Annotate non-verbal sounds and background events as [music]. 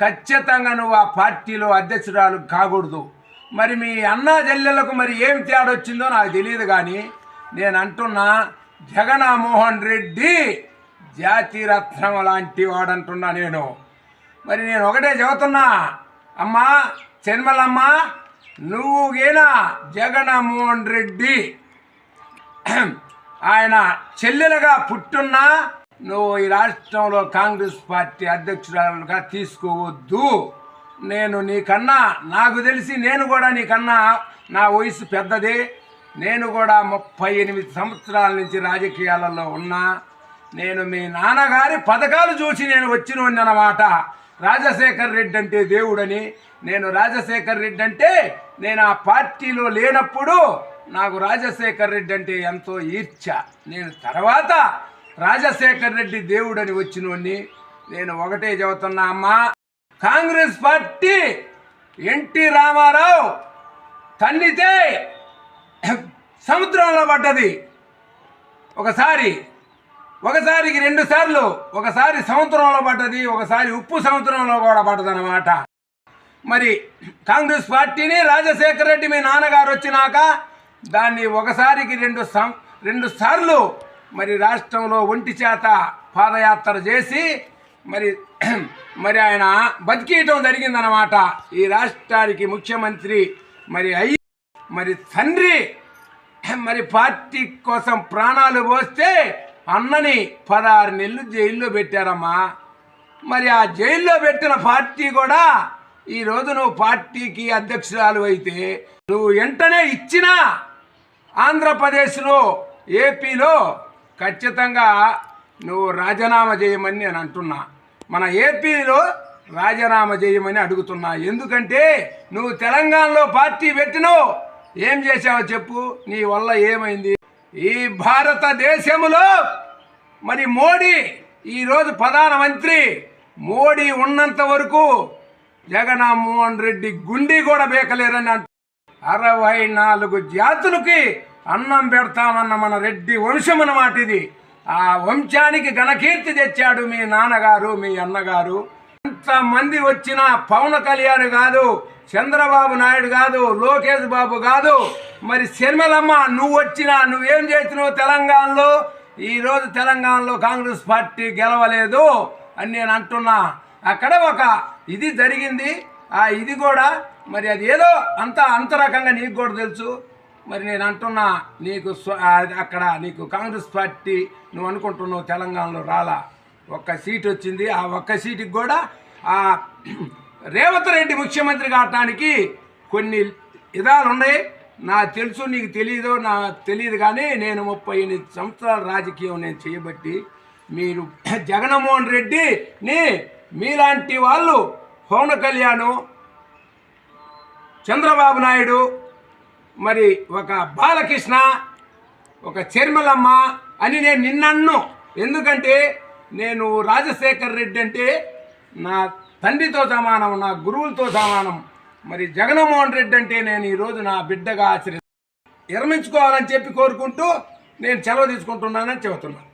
ఖచ్చితంగా నువ్వు ఆ పార్టీలో అధ్యక్షురాలు కాకూడదు. మరి మీ అన్నా చెల్లెలకు మరి ఏమి తేడా వచ్చిందో నాకు తెలియదు కానీ నేను అంటున్నా జగన్మోహన్ రెడ్డి జాతి రత్నం లాంటి వాడంటున్నా నేను. మరి నేను ఒకటే చెబుతున్నా అమ్మా చెన్మలమ్మ నువ్వు గీనా జగన్మోహన్ రెడ్డి. [clears throat] ఆయన చెల్లెలుగా పుట్టున్నా నువ్వు ఈ రాష్ట్రంలో కాంగ్రెస్ పార్టీ అధ్యక్షురాలుగా తీసుకోవద్దు. నేను నీకన్నా నాకు తెలిసి నేను కూడా నీకన్నా నా వయసు పెద్దదే. నేను కూడా ముప్పై ఎనిమిది సంవత్సరాల నుంచి రాజకీయాలలో ఉన్నా. నేను మీ నాన్నగారి పథకాలు చూసి నేను వచ్చిన అన్నమాట. రాజశేఖర్ రెడ్డి అంటే దేవుడని. నేను రాజశేఖర్ రెడ్డి అంటే నేను ఆ పార్టీలో లేనప్పుడు నాకు రాజశేఖర్ రెడ్డి అంటే ఎంతో ఈర్చ. నేను తర్వాత రాజశేఖర్ రెడ్డి దేవుడని వచ్చినోడిని నేను ఒకటే చెబుతున్నా అమ్మా. కాంగ్రెస్ పార్టీ ఎన్టీ రామారావు తన్నితే సముద్రంలో పడ్డది. ఒకసారి ఒకసారికి రెండు సార్లు ఒకసారి సముద్రంలో పడ్డది ఒకసారి ఉప్పు సముద్రంలో కూడా పడ్డదన్నమాట. మరి కాంగ్రెస్ పార్టీని రాజశేఖర రెడ్డి మీ నాన్నగారు వచ్చినాక దాన్ని ఒకసారికి రెండు సం రెండు సార్లు మరి రాష్ట్రంలో ఒంటి చేత పాదయాత్ర చేసి మరి [clears throat] మరి ఆయన బతికేయటం జరిగిందనమాట ఈ రాష్ట్రానికి ముఖ్యమంత్రి మరి అయ్యి మరి తండ్రి [clears throat] మరి పార్టీ కోసం ప్రాణాలు పోస్తే అన్నని పదహారు నెలలు జైల్లో పెట్టారమ్మా. మరి ఆ జైల్లో పెట్టిన పార్టీ కూడా ఈరోజు నువ్వు పార్టీకి అధ్యక్షురాలు అయితే నువ్వు వెంటనే ఇచ్చినా ఆంధ్రప్రదేశ్లో ఏపీలో ఖచ్చితంగా నువ్వు రాజీనామా చేయమని నేను అంటున్నా. మన ఏపీలో రాజీనామా చేయమని అడుగుతున్నా. ఎందుకంటే నువ్వు తెలంగాణలో పార్టీ పెట్టినవు. ఏం చేసావో చెప్పు. నీ వల్ల ఏమైంది? ఈ భారతదేశంలో మరి మోడీ ఈరోజు ప్రధానమంత్రి మోడీ ఉన్నంత వరకు జగన్మోహన్ రెడ్డి గుండి కూడా బేకలేరని అంట అరవై నాలుగు జాతులకి అన్నం పెడతామన్న మన రెడ్డి వంశం అన్నమాట ఇది. ఆ వంశానికి ఘనకీర్తి తెచ్చాడు మీ నాన్నగారు మీ అన్నగారు. ఎంతమంది వచ్చినా పవన్ కళ్యాణ్ కాదు చంద్రబాబు నాయుడు కాదు లోకేష్ బాబు కాదు. మరి శర్మలమ్మ నువ్వు వచ్చినా నువ్వేం చేసినావు తెలంగాణలో? ఈరోజు తెలంగాణలో కాంగ్రెస్ పార్టీ గెలవలేదు అని నేను అంటున్నా. అక్కడ ఒక ఇది జరిగింది. ఆ ఇది కూడా మరి అది ఏదో అంత అంతరకంగా నీకు కూడా తెలుసు. మరి నేను అంటున్నా నీకు అక్కడ నీకు కాంగ్రెస్ పార్టీ నువ్వు అనుకుంటున్నావు తెలంగాణలో రాలా? ఒక్క సీట్ వచ్చింది. ఆ ఒక్క సీటుకి కూడా ఆ రేవంత్ రెడ్డి ముఖ్యమంత్రి కావటానికి కొన్ని విధాలు ఉన్నాయి. నాకు తెలుసు నీకు తెలియదు నాకు తెలియదు కానీ నేను ముప్పై ఎనిమిది సంవత్సరాల రాజకీయం నేను చేయబట్టి మీరు [clears throat] జగన్మోహన్ రెడ్డిని మీలాంటి వాళ్ళు పవన్ కళ్యాణ్ చంద్రబాబు నాయుడు మరి ఒక బాలకృష్ణ ఒక చర్మలమ్మ అని నేను నిన్నన్ను. ఎందుకంటే నేను రాజశేఖర్ రెడ్డి అంటే నా తండ్రితో సమానం నా గురువులతో సమానం. మరి జగన్మోహన్ రెడ్డి అంటే నేను ఈరోజు నా బిడ్డగా ఆచరి విరమించుకోవాలని చెప్పి కోరుకుంటూ నేను సెలవు తీసుకుంటున్నానని చెబుతున్నాను.